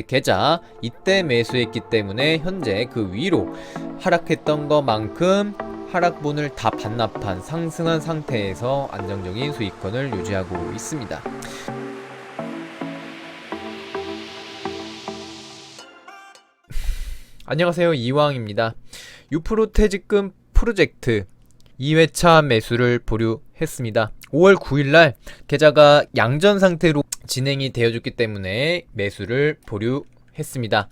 계좌 이때 매수했기 때문에 현재 그 위로 하락했던 것만큼 하락분을 다 반납한 상승한 상태에서 안정적인 수익권을 유지하고 있습니다. 안녕하세요 이왕입니다. 유프로 퇴직금 프로젝트 2회차 매수를 보류했습니다. 5월 9일날 계좌가 양전 상태로 진행이 되어졌기 때문에 매수를 보류했습니다.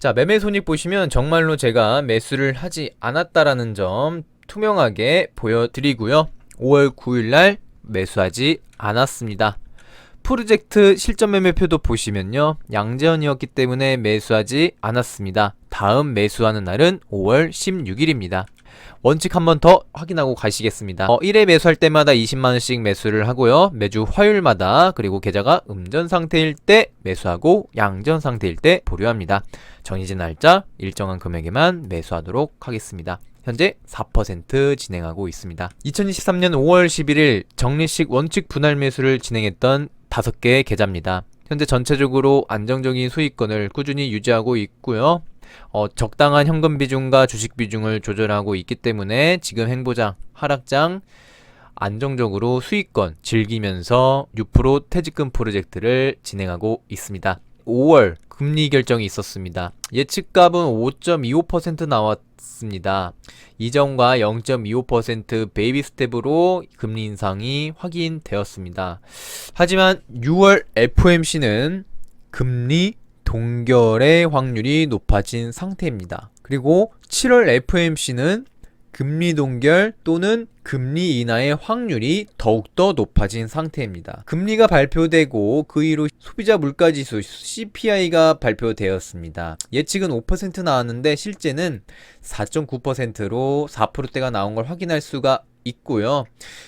자, 매매 손익 보시면 정말로 제가 매수를 하지 않았다라는 점 투명하게 보여드리고요. 5월 9일 날 매수하지 않았습니다. 프로젝트 실전 매매표도 보시면요. 양재현이었기 때문에 매수하지 않았습니다. 다음 매수하는 날은 5월 16일입니다. 원칙 한 번 더 확인하고 가시겠습니다. 어, 1회 매수할 때마다 20만원씩 매수를 하고요. 매주 화요일마다 그리고 계좌가 음전 상태일 때 매수하고 양전 상태일 때 보류합니다. 정해진 날짜 일정한 금액에만 매수하도록 하겠습니다. 현재 4% 진행하고 있습니다. 2023년 5월 11일 정리식 원칙 분할 매수를 진행했던 5개의 계좌입니다. 현재 전체적으로 안정적인 수익권을 꾸준히 유지하고 있고요. 어, 적당한 현금 비중과 주식 비중을 조절하고 있기 때문에 지금 행보장, 하락장 안정적으로 수익권 즐기면서 6% 퇴직금 프로젝트를 진행하고 있습니다. 5월 금리 결정이 있었습니다. 예측값은 5.25% 나왔습니다. 이전과 0.25% 베이비 스텝으로 금리 인상이 확인되었습니다. 하지만 6월 FOMC는 금리 동결의 확률이 높아진 상태입니다. 그리고 7월 FOMC는 금리 동결 또는 금리 인하의 확률이 더욱더 높아진 상태입니다. 금리가 발표되고 그 이후 소비자 물가 지수 CPI가 발표되었습니다. 예측은 5% 나왔는데 실제는 4.9%로 4%대가 나온 걸 확인할 수가 있고요.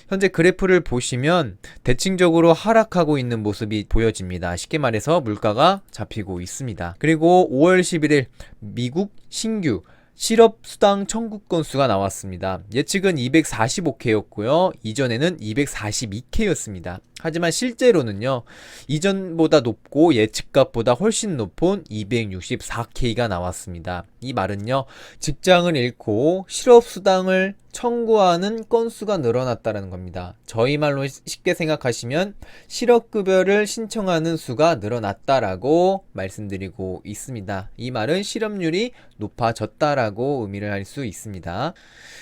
현재 그래프를 보시면 대칭적으로 하락하고 있는 모습이 보여집니다. 쉽게 말해서 물가가 잡히고 있습니다. 그리고 5월 11일 미국 신규 실업 수당 청구 건수가 나왔습니다. 예측은 245K였고요. 이전에는 242K였습니다. 하지만 실제로는요, 이전보다 높고 예측값보다 훨씬 높은 264K가 나왔습니다. 이 말은요, 직장을 잃고 실업수당을 청구하는 건수가 늘어났다는 겁니다. 저희 말로 쉽게 생각하시면 실업급여를 신청하는 수가 늘어났다라고 말씀드리고 있습니다. 이 말은 실업률이 높아졌다라고 의미를 할 수 있습니다.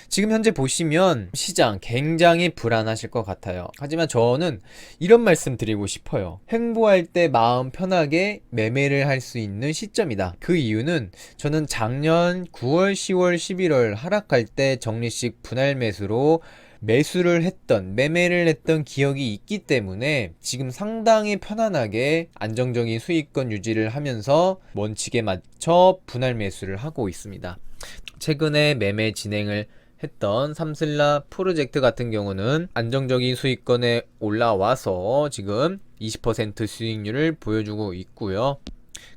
지금 현재 보시면 시장 굉장히 불안하실 것 같아요. 하지만 저는 이런 말씀 드리고 싶어요. 행보할 때 마음 편하게 매매를 할 수 있는 시점이다. 그 이유는 저는 작년 9월, 10월, 11월 하락할 때 정리식 분할 매수로 매수를 했던, 매매를 했던 기억이 있기 때문에 지금 상당히 편안하게 안정적인 수익권 유지를 하면서 원칙에 맞춰 분할 매수를 하고 있습니다. 최근에 매매 진행을 했던 삼슬라 프로젝트 같은 경우는 안정적인 수익권에 올라와서 지금 20% 수익률을 보여주고 있고요.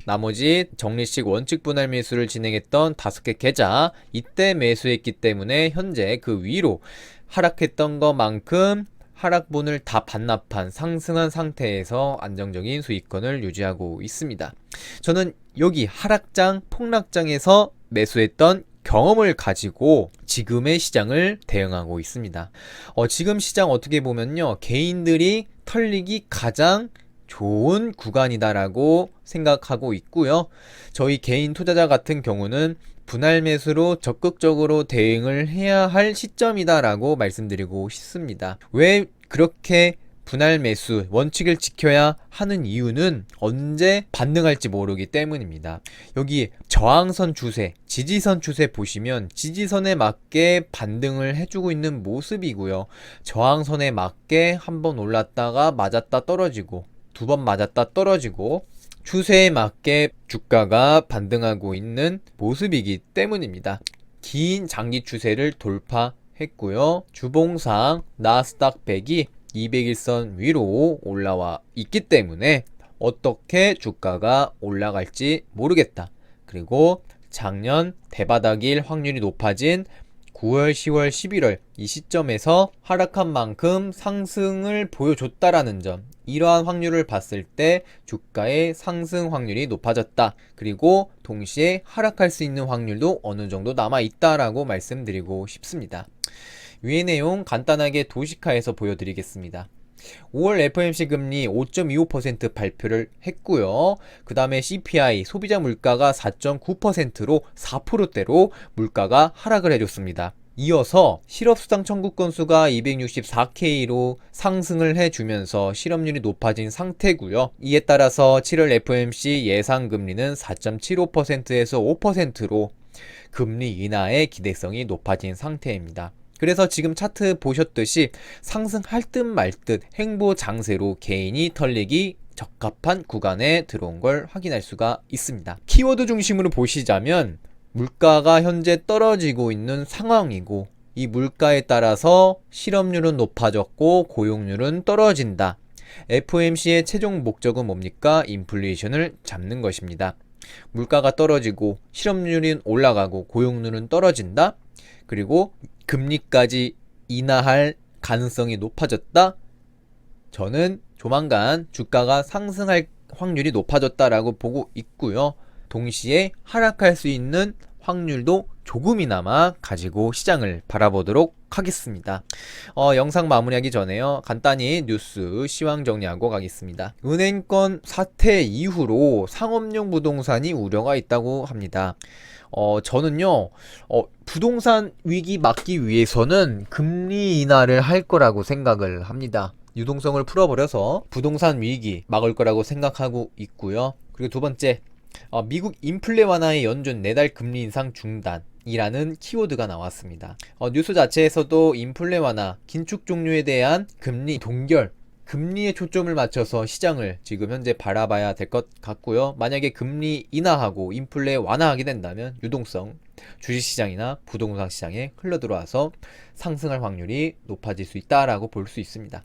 나머지 정리식 원칙 분할 매수를 진행했던 다섯 개 계좌 이때 매수했기 때문에 현재 그 위로 하락했던 것만큼 하락분을 다 반납한 상승한 상태에서 안정적인 수익권을 유지하고 있습니다. 저는 여기 하락장, 폭락장에서 매수했던 경험을 가지고 지금의 시장을 대응하고 있습니다. 어, 지금 시장 어떻게 보면요. 개인들이 털리기 가장 좋은 구간이다라고 생각하고 있고요. 저희 개인 투자자 같은 경우는 분할 매수로 적극적으로 대응을 해야 할 시점이다라고 말씀드리고 싶습니다. 왜 그렇게 분할 매수 원칙을 지켜야 하는 이유는 언제 반등할지 모르기 때문입니다. 여기 저항선 추세, 지지선 추세 보시면 지지선에 맞게 반등을 해주고 있는 모습이고요. 저항선에 맞게 한번 올랐다가 맞았다 떨어지고 두 번 맞았다 떨어지고 추세에 맞게 주가가 반등하고 있는 모습이기 때문입니다. 긴 장기 추세를 돌파했고요. 주봉상 나스닥 100이 200일선 위로 올라와 있기 때문에 어떻게 주가가 올라갈지 모르겠다. 그리고 작년 대바닥일 확률이 높아진 9월, 10월, 11월 이 시점에서 하락한 만큼 상승을 보여줬다라는 점. 이러한 확률을 봤을 때 주가의 상승 확률이 높아졌다. 그리고 동시에 하락할 수 있는 확률도 어느 정도 남아 있다라고 말씀드리고 싶습니다. 위의 내용 간단하게 도시카에서 보여드리겠습니다. 5월 FOMC 금리 5.25% 발표를 했고요. 그 다음에 CPI 소비자 물가가 4.9%로 4%대로 물가가 하락을 해줬습니다. 이어서 실업수당 청구 건수가 264K로 상승을 해주면서 실업률이 높아진 상태고요. 이에 따라서 7월 FOMC 예상 금리는 4.75%에서 5%로 금리 인하의 기대성이 높아진 상태입니다. 그래서 지금 차트 보셨듯이 상승할 듯 말 듯 행보 장세로 개인이 털리기 적합한 구간에 들어온 걸 확인할 수가 있습니다. 키워드 중심으로 보시자면 물가가 현재 떨어지고 있는 상황이고 이 물가에 따라서 실업률은 높아졌고 고용률은 떨어진다. FOMC의 최종 목적은 뭡니까? 인플레이션을 잡는 것입니다. 물가가 떨어지고 실업률은 올라가고 고용률은 떨어진다. 그리고 금리까지 인하할 가능성이 높아졌다. 저는 조만간 주가가 상승할 확률이 높아졌다라고 보고 있고요. 동시에 하락할 수 있는 확률도 조금이나마 가지고 시장을 바라보도록 하겠습니다. 어, 영상 마무리하기 전에요. 간단히 뉴스 시황 정리하고 가겠습니다. 은행권 사태 이후로 상업용 부동산이 우려가 있다고 합니다. 어, 저는요, 어, 부동산 위기 막기 위해서는 금리 인하를 할 거라고 생각을 합니다. 유동성을 풀어버려서 부동산 위기 막을 거라고 생각하고 있고요. 그리고 두 번째, 어, 미국 인플레 완화의 연준 내달 금리 인상 중단. 이라는 키워드가 나왔습니다. 어, 뉴스 자체에서도 인플레 완화, 긴축 종료에 대한 금리 동결, 금리에 초점을 맞춰서 시장을 지금 현재 바라봐야 될 것 같고요. 만약에 금리 인하하고 인플레 완화하게 된다면 유동성, 주식시장이나 부동산 시장에 흘러들어와서 상승할 확률이 높아질 수 있다라고 볼 수 있습니다.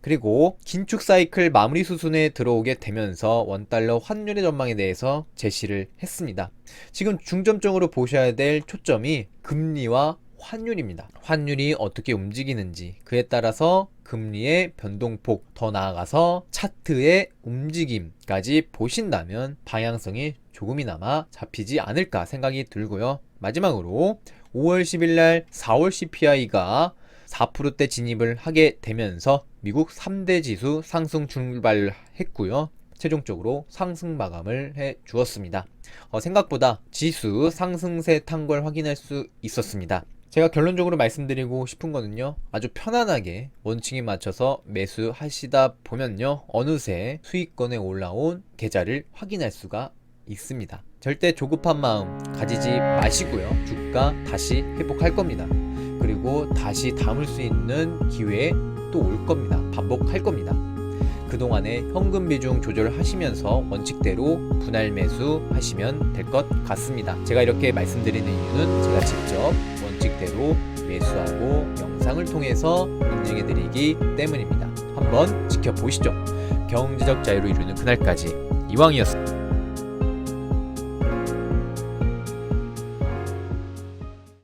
그리고 긴축 사이클 마무리 수순에 들어오게 되면서 원달러 환율의 전망에 대해서 제시를 했습니다. 지금 중점적으로 보셔야 될 초점이 금리와 환율입니다. 환율이 어떻게 움직이는지 그에 따라서 금리의 변동폭 더 나아가서 차트의 움직임까지 보신다면 방향성이 조금이나마 잡히지 않을까 생각이 들고요. 마지막으로 5월 10일 날 4월 CPI가 4%대 진입을 하게 되면서 미국 3대 지수 상승 출발을 했고요. 최종적으로 상승 마감을 해 주었습니다. 어, 생각보다 지수 상승세 탄 걸 확인할 수 있었습니다. 제가 결론적으로 말씀드리고 싶은 거는요. 아주 편안하게 원칙에 맞춰서 매수하시다 보면요. 어느새 수익권에 올라온 계좌를 확인할 수가 있습니다. 절대 조급한 마음 가지지 마시고요. 주가 다시 회복할 겁니다. 그리고 다시 담을 수 있는 기회 또올 겁니다. 반복할 겁니다. 그동안에 현금 비중 조절하시면서 원칙대로 분할 매수 하시면 될 것 같습니다. 제가 이렇게 말씀드리는 이유는 제가 직접 원칙대로 매수하고 영상을 통해서 인증해 드리기 때문입니다. 한번 지켜보시죠. 경제적 자유를 이루는 그날까지 이왕이었습니다.